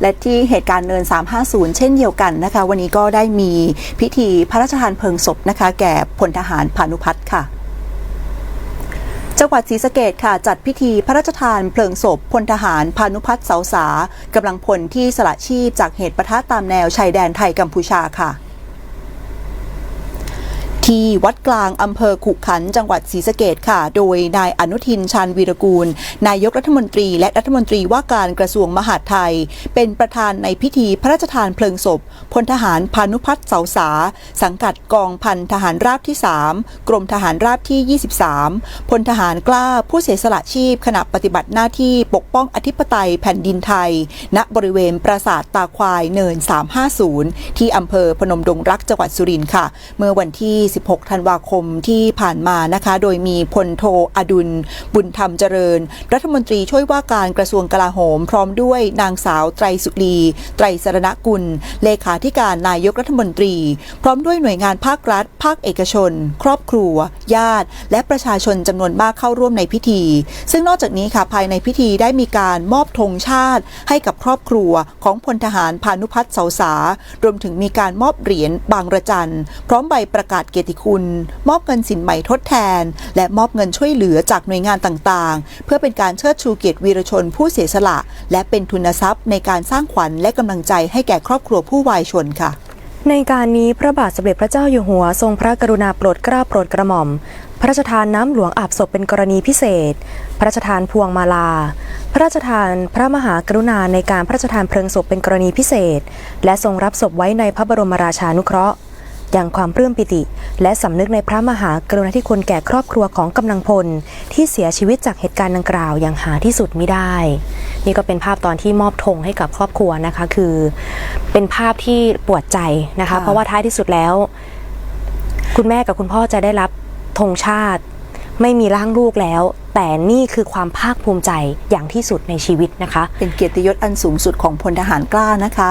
และที่เหตุการณ์เนิน 350 เช่นเดียวกันนะคะ วันนี้ก็ได้มีพิธีพระราชทานเพลิงศพนะคะ แก่พลทหารพานุพัฒน์ค่ะจังหวัดศรีสะเกดค่ะ จัดพิธีพระราชทานเพลิงศพพลทหารพานุพัฒน์เสาสากำลังพลที่สละชีพจากเหตุปะทะตามแนวชายแดนไทยกัมพูชาค่ะ ที่วัดกลางอำเภอขุขัน จังหวัดศรีสะเกดค่ะ โดยนายอนุทินชาญวีรกูล นายกรัฐมนตรี และรัฐมนตรีว่าการกระทรวงมหาดไทย เป็นประธานในพิธีพระราชทานเพลิงศพพลทหารพานุพัฒน์เสาสา สังกัดกองพันทหารราบที่ 3 กรมทหารราบที่ 23พลทหารกล้าผู้เสียสละชีพขณะปฏิบัติหน้าที่ปกป้องอธิปไตยแผ่นดินไทย ณบริเวณปราสาทตาควายเนิน 350 ที่อำเภอพนมดงรักจังหวัดสุรินทร์ค่ะ เมื่อวันที่16 ธันวาคมที่ผ่านมานะคะ โดยมีพลโทอดุลบุญธรรมเจริญ รัฐมนตรีช่วยว่าการกระทรวงกลาโหม พร้อมด้วยนางสาวไตรสุรีไตรสรณกุล เลขาธิการนายกรัฐมนตรี พร้อมด้วยหน่วยงานภาครัฐ ภาคเอกชน ครอบครัว ญาติ และประชาชนจำนวนมากเข้าร่วมในพิธี ซึ่งนอกจากนี้ค่ะภายในพิธีได้มีการมอบธงชาติ ให้กับครอบครัวของพลทหารพานุพัฒน์เสาสารวมถึงมีการมอบเหรียญบางระจัน พร้อมใบประกาศเกียรติคุณ มอบเงินสินใหม่ทดแทน และมอบเงินช่วยเหลือจากหน่วยงานต่างๆ เพื่อเป็นการเชิดชูเกียรติวีรชนผู้เสียสละ และเป็นทุนทรัพย์ในการสร้างขวัญและกำลังใจให้แก่ครอบครัวผู้วายชนค่ะ ในการนี้พระบาทสมเด็จพระเจ้าอยู่หัวทรงพระกรุณาโปรดเกล้าโปรดกระหม่อม พระราชทานน้ำหลวงอาบศพเป็นกรณีพิเศษ พระราชทานพวงมาลา พระราชทานพระมหากรุณาในการพระราชทานเพลิงศพเป็นกรณีพิเศษ และทรงรับศพไว้ในพระบรมราชานุเคราะห์ อย่างความปลื้มปิติ และสำนึกในพระมหากรุณาธิคุณแก่ครอบครัวของกำลังพล ที่เสียชีวิตจากเหตุการณ์ดังกล่าวอย่างหาที่สุดไม่ได้ นี่ก็เป็นภาพตอนที่มอบธงให้กับครอบครัวนะคะ คือเป็นภาพที่ปวดใจนะคะค่ะเพราะว่าท้ายที่สุดแล้ว คุณแม่กับคุณพ่อจะได้รับธงชาติ ไม่มีร่างลูกแล้ว แต่นี่คือความภาคภูมิใจอย่างที่สุดในชีวิตนะคะ เป็นเกียรติยศอันสูงสุดของพลทหารกล้านะคะ